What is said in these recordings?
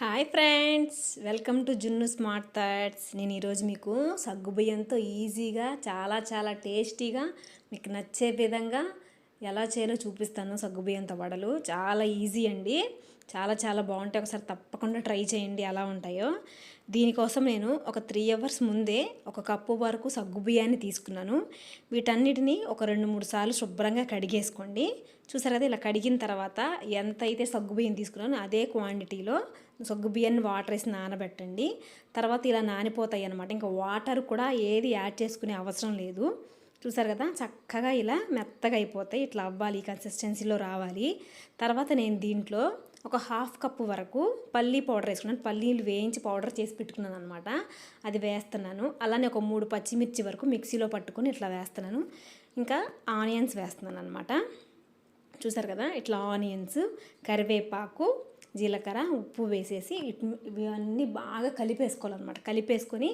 Hi friends welcome to Junnu smart thoughts నేను ఈరోజు మీకు సగ్గుబియ్యంతో ఈజీగా చాలా చాలా టేస్టీగా మీకు నచ్చే విధంగా ఎలా చేయాలో చూపిస్తాను. సగ్గుబియ్యంతో వడలు. చాలా ఈజీ అండి. చాలా చాలా బాగుంటాయి. ఒకసారి తప్పకుండా ట్రై చేయండి. ఎలా ఉంటాయో. దీనికోసం నేను ఒక త్రీ అవర్స్ ముందే ఒక కప్పు వరకు సగ్గుబియ్యాన్ని తీసుకున్నాను. వీటన్నిటిని ఒక రెండు మూడు సార్లు శుభ్రంగా కడిగేసుకోండి. చూసారు కదా ఇలా కడిగిన తర్వాత ఎంత అయితే సగ్గుబియ్యం తీసుకున్నానో అదే క్వాంటిటీలో సగ్గుబియ్యాన్ని వాటర్ వేసి నానబెట్టండి. తర్వాత ఇలా నానిపోతాయి అనమాట ఇంకా వాటర్ కూడా ఏది యాడ్ చేసుకునే అవసరం లేదు. చూసారు కదా? చక్కగా ఇలా మెత్తగా అయిపోతాయి. ఇట్లా అవ్వాలి కన్సిస్టెన్సీలో రావాలి. తర్వాత నేను దీంట్లో ఒక హాఫ్ కప్పు వరకు పల్లీ పౌడర్ వేసుకున్నాను. పల్లీలు వేయించి పౌడర్ చేసి పెట్టుకున్నాను అనమాట అది వేస్తున్నాను. అలానే ఒక మూడు పచ్చిమిర్చి వరకు మిక్సీలో పట్టుకొని ఇట్లా వేస్తున్నాను. ఇంకా ఆనియన్స్ వేస్తున్నాను అనమాట చూసారు కదా? ఇట్లా ఆనియన్స్ కరివేపాకు జీలకర్ర ఉప్పు వేసేసి ఇవన్నీ బాగా కలిపేసుకోవాలన్నమాట. కలిపేసుకొని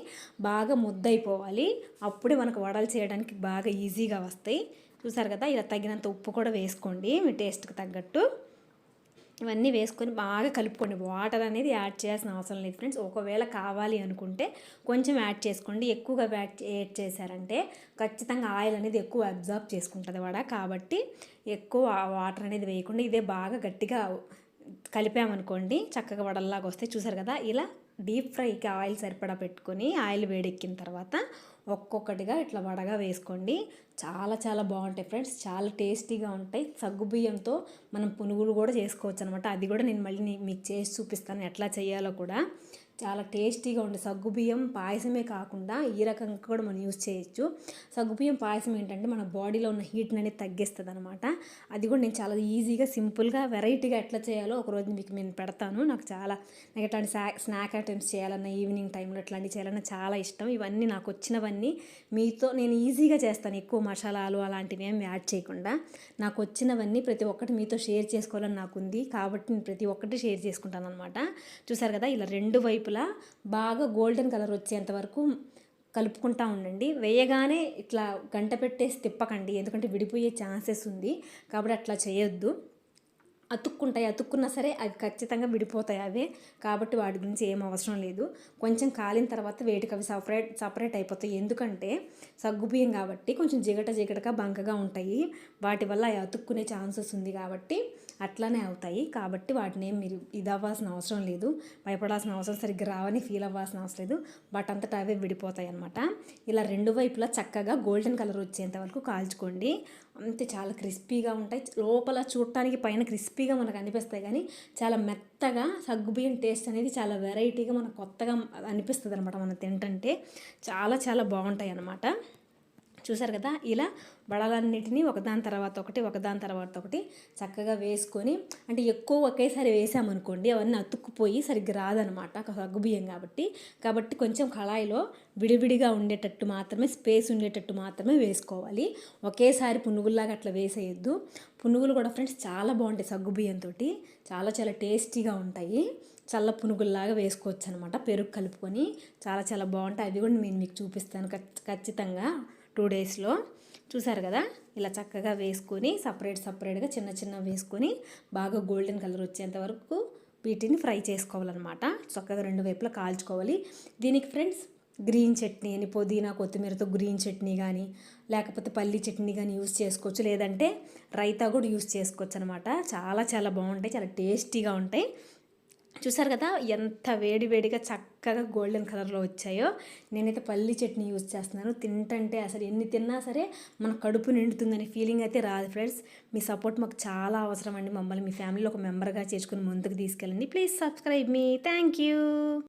బాగా ముద్దయిపోవాలి. అప్పుడే మనకు వడలు చేయడానికి బాగా ఈజీగా వస్తాయి. చూసారు కదా ఇలా తగినంత ఉప్పు కూడా వేసుకోండి మీ టేస్ట్కి తగ్గట్టు. ఇవన్నీ వేసుకొని బాగా కలుపుకోండి. వాటర్ అనేది యాడ్ చేయాల్సిన అవసరం లేదు ఫ్రెండ్స్. ఒకవేళ కావాలి అనుకుంటే కొంచెం యాడ్ చేసుకోండి. ఎక్కువగా యాడ్ యాడ్ చేశారంటే ఖచ్చితంగా ఆయిల్ అనేది ఎక్కువ అబ్జర్బ్ చేసుకుంటుంది వడ. కాబట్టి ఎక్కువ వాటర్ అనేది వేయకుండా ఇదే బాగా గట్టిగా కలిపామనుకోండి చక్కగా వడల్లాగా వస్తే చూసారు కదా ఇలా డీప్ ఫ్రైకి ఆయిల్ సరిపడా పెట్టుకొని ఆయిల్ వేడెక్కిన తర్వాత ఒక్కొక్కటిగా ఇట్లా వడగా వేసుకోండి. చాలా చాలా బాగుంటాయి ఫ్రెండ్స్. చాలా టేస్టీగా ఉంటాయి. సగ్గుబియ్యంతో మనం పునుగులు కూడా చేసుకోవచ్చు అనమాట అది కూడా నేను మళ్ళీ మీకు చేసి చూపిస్తాను. ఎట్లా చేయాలో కూడా. చాలా టేస్టీగా ఉండే. సగ్గుబియ్యం పాయసమే కాకుండా ఈ రకంగా కూడా మనం యూజ్ చేయొచ్చు. సగ్గుబియ్యం పాయసం ఏంటంటే మన బాడీలో ఉన్న హీట్ని అనేది తగ్గిస్తుంది అనమాట అది కూడా నేను చాలా ఈజీగా సింపుల్గా వెరైటీగా ఎట్లా చేయాలో ఒకరోజు మీకు నేను పెడతాను. నాకు చాలా నాకు ఎట్లాంటి స్నాక్ ఐటమ్స్ చేయాలన్నా ఈవినింగ్ టైంలో ఇట్లాంటివి చేయాలన్నా చాలా ఇష్టం. ఇవన్నీ నాకు వచ్చినవన్నీ మీతో నేను ఈజీగా చేస్తాను. ఎక్కువ మసాలాలు అలాంటివి ఏమి యాడ్ చేయకుండా. నాకు వచ్చినవన్నీ ప్రతి ఒక్కటి మీతో షేర్ చేసుకోవాలని నాకు ఉంది కాబట్టి నేను ప్రతి ఒక్కటి షేర్ చేసుకుంటాను అనమాట చూసారు కదా ఇలా రెండు వైపు వైపులా బాగా గోల్డెన్ కలర్ వచ్చేంత వరకు కలుపుకుంటా ఉండండి. వేయగానే ఇట్లా గంట పెట్టేసి తిప్పకండి. ఎందుకంటే విడిపోయే ఛాన్సెస్ ఉంది. కాబట్టి అట్లా చేయొద్దు. అతుక్కుంటాయి. అతుక్కున్నా సరే అవి ఖచ్చితంగా విడిపోతాయి అవే. కాబట్టి వాటి గురించి ఏం అవసరం లేదు. కొంచెం కాలిన తర్వాత వేటికి అవి సపరేట్ సపరేట్ అయిపోతాయి. ఎందుకంటే సగ్గుబియ్యం కాబట్టి కొంచెం జిగట జిగటగా బంకగా ఉంటాయి. వాటి వల్ల అవి అతుక్కునే ఛాన్సెస్ ఉంది కాబట్టి అట్లానే అవుతాయి. కాబట్టి వాటిని ఏం మీరు ఇది అవ్వాల్సిన అవసరం లేదు. భయపడాల్సిన అవసరం సరిగ్గా రావని ఫీల్ అవ్వాల్సిన అవసరం లేదు. బట్ అంతటా అవే విడిపోతాయి అనమాట ఇలా రెండు వైపులా చక్కగా గోల్డెన్ కలర్ వచ్చేంత వరకు కాల్చుకోండి. అంతే చాలా క్రిస్పీగా ఉంటాయి. లోపల చూడటానికి పైన క్రిస్పీగా మనకు అనిపిస్తాయి కానీ చాలా మెత్తగా సగ్గుబియ్యం టేస్ట్ అనేది చాలా వెరైటీగా మనకు కొత్తగా అనిపిస్తుంది అనమాట మనం తింటంటే. చాలా చాలా బాగుంటాయి అన్నమాట. చూసారు కదా? ఇలా వడలన్నిటినీ ఒకదాని తర్వాత ఒకటి ఒకదాని తర్వాత ఒకటి చక్కగా వేసుకొని అంటే ఎక్కువ ఒకేసారి వేసామనుకోండి అవన్నీ అతుక్కుపోయి సరిగ్గా రాదనమాట సగ్గుబియ్యం కాబట్టి. కాబట్టి కొంచెం కళాయిలో విడివిడిగా ఉండేటట్టు మాత్రమే స్పేస్ ఉండేటట్టు మాత్రమే వేసుకోవాలి. ఒకేసారి పునుగుల్లాగా అట్లా వేసేయద్దు. పునుగులు కూడా ఫ్రెండ్స్ చాలా బాగుంటాయి సగ్గుబియ్యంతో చాలా చాలా టేస్టీగా ఉంటాయి. చల్ల పునుగుల్లాగా వేసుకోవచ్చు అనమాట పెరుగు కలుపుకొని. చాలా చాలా బాగుంటాయి. అవి కూడా నేను మీకు చూపిస్తాను ఖచ్చితంగా. టూ డేస్లో చూసారు కదా? ఇలా చక్కగా వేసుకొని సపరేట్ సపరేట్గా చిన్న చిన్న వేసుకొని బాగా గోల్డెన్ కలర్ వచ్చేంత వరకు వీటిని ఫ్రై చేసుకోవాలన్నమాట. చక్కగా రెండు వైపులా కాల్చుకోవాలి. దీనికి ఫ్రెండ్స్ గ్రీన్ చట్నీ అని పుదీనా కొత్తిమీరతో గ్రీన్ చట్నీ కానీ లేకపోతే పల్లి చట్నీ కానీ యూస్ చేసుకోవచ్చు. లేదంటే రైతా కూడా యూస్ చేసుకోవచ్చు అనమాట చాలా చాలా బాగుంటాయి. చాలా టేస్టీగా ఉంటాయి. చూసారు కదా ఎంత వేడి వేడిగా చక్కగా గోల్డెన్ కలర్లో వచ్చాయో. నేనైతే పల్లి చట్నీ యూజ్ చేస్తున్నాను. తింటంటే అసలు ఎన్ని తిన్నా సరే మన కడుపు నిండుతుందనే ఫీలింగ్ అయితే రాదు ఫ్రెండ్స్. మీ సపోర్ట్ మాకు చాలా అవసరం అండి. మమ్మల్ని మీ ఫ్యామిలీలో ఒక మెంబర్గా చేసుకుని ముందుకు తీసుకెళ్ళండి. Please subscribe me. Thank you.